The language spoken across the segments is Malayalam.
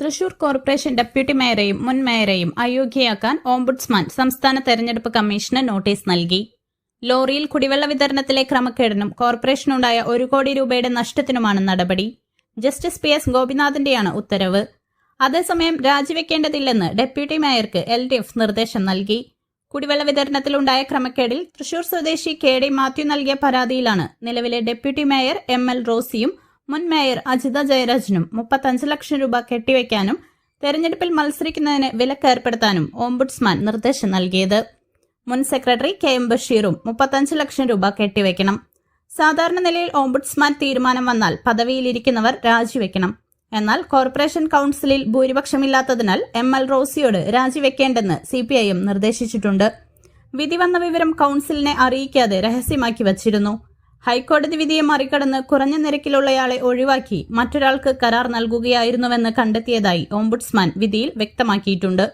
തൃശൂർ കോർപ്പറേഷൻ ഡെപ്യൂട്ടി മേയറെയും മുൻ മേയറെയും അയോഗ്യയാക്കാൻ ഓംബുഡ്സ്മാൻ സംസ്ഥാന തെരഞ്ഞെടുപ്പ് കമ്മീഷന് നോട്ടീസ് നൽകി. ലോറിയിൽ കുടിവെള്ള വിതരണത്തിലെ ക്രമക്കേടിനും കോർപ്പറേഷനുണ്ടായ ഒരു കോടി രൂപയുടെ നഷ്ടത്തിനുമാണ് നടപടി. ജസ്റ്റിസ് പി എസ് ഗോപിനാഥിന്റെയാണ് ഉത്തരവ്. അതേസമയം രാജിവെക്കേണ്ടതില്ലെന്ന് ഡെപ്യൂട്ടി മേയർക്ക് എൽ ഡി എഫ് നിർദ്ദേശം നൽകി. കുടിവെള്ള വിതരണത്തിലുണ്ടായ ക്രമക്കേടിൽ തൃശൂർ സ്വദേശി കെ ഡി മാത്യു നൽകിയ പരാതിയിലാണ് നിലവിലെ ഡെപ്യൂട്ടി മേയർ എം എൽ റോസിയും മുൻ മേയർ അജിത ജയരാജനും മുപ്പത്തഞ്ച് ലക്ഷം രൂപ കെട്ടിവെക്കാനും തെരഞ്ഞെടുപ്പിൽ മത്സരിക്കുന്നതിന് വിലക്ക് ഏർപ്പെടുത്താനും ഓംബുഡ്സ്മാൻ നിർദ്ദേശം നൽകിയത്. മുൻ സെക്രട്ടറി കെ എം ബഷീറും മുപ്പത്തഞ്ച് ലക്ഷം രൂപ കെട്ടിവെക്കണം സാധാരണ നിലയിൽ ഓംബുഡ്സ്മാൻ തീരുമാനം വന്നാൽ പദവിയിലിരിക്കുന്നവർ രാജിവെക്കണം എന്നാൽ കോർപ്പറേഷൻ കൌൺസിലിൽ ഭൂരിപക്ഷമില്ലാത്തതിനാൽ എം എൽ റോസിയോട് രാജിവെക്കേണ്ടെന്ന് സി പി ഐ എം നിർദ്ദേശിച്ചിട്ടുണ്ട്. വിധി വന്ന വിവരം കൌൺസിലിനെ അറിയിക്കാതെ രഹസ്യമാക്കി വച്ചിരുന്നു. ഹൈക്കോടതി വിധിയെ മറികടന്ന് കുറഞ്ഞ നിരക്കിലുള്ളയാളെ ഒഴിവാക്കി മറ്റൊരാൾക്ക് കരാർ നൽകുകയായിരുന്നുവെന്ന് കണ്ടെത്തിയതായി ഓംബുഡ്സ്മാൻ വിധിയിൽ വ്യക്തമാക്കിയിട്ടുണ്ട്.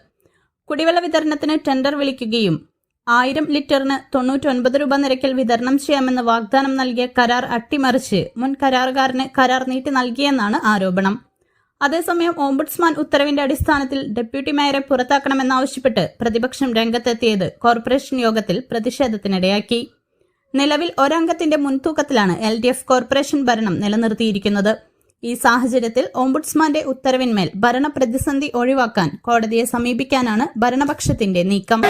കുടിവെള്ള വിതരണത്തിന് ടെൻഡർ വിളിക്കുകയും ആയിരം ലിറ്ററിന് തൊണ്ണൂറ്റൊൻപത് രൂപ നിരക്കിൽ വിതരണം ചെയ്യാമെന്ന് വാഗ്ദാനം നൽകിയ കരാർ അട്ടിമറിച്ച് മുൻ കരാറുകാരന് കരാർ നീട്ടി നൽകിയെന്നാണ് ആരോപണം. അതേസമയം ഓംബുഡ്സ്മാൻ ഉത്തരവിന്റെ അടിസ്ഥാനത്തിൽ ഡെപ്യൂട്ടി മേയറെ പുറത്താക്കണമെന്നാവശ്യപ്പെട്ട് പ്രതിപക്ഷം രംഗത്തെത്തിയത് കോർപ്പറേഷൻ യോഗത്തിൽ പ്രതിഷേധത്തിനിടയാക്കി. നിലവിൽ ഒരംഗത്തിന്റെ മുൻതൂക്കത്തിലാണ് എൽ ഡി എഫ് കോർപ്പറേഷൻ ഭരണം നിലനിർത്തിയിരിക്കുന്നത്. ഈ സാഹചര്യത്തിൽ ഓംബുഡ്സ്മാന്റെ ഉത്തരവിന്മേൽ ഭരണപ്രതിസന്ധി ഒഴിവാക്കാൻ കോടതിയെ സമീപിക്കാനാണ് ഭരണപക്ഷത്തിന്റെ നീക്കം.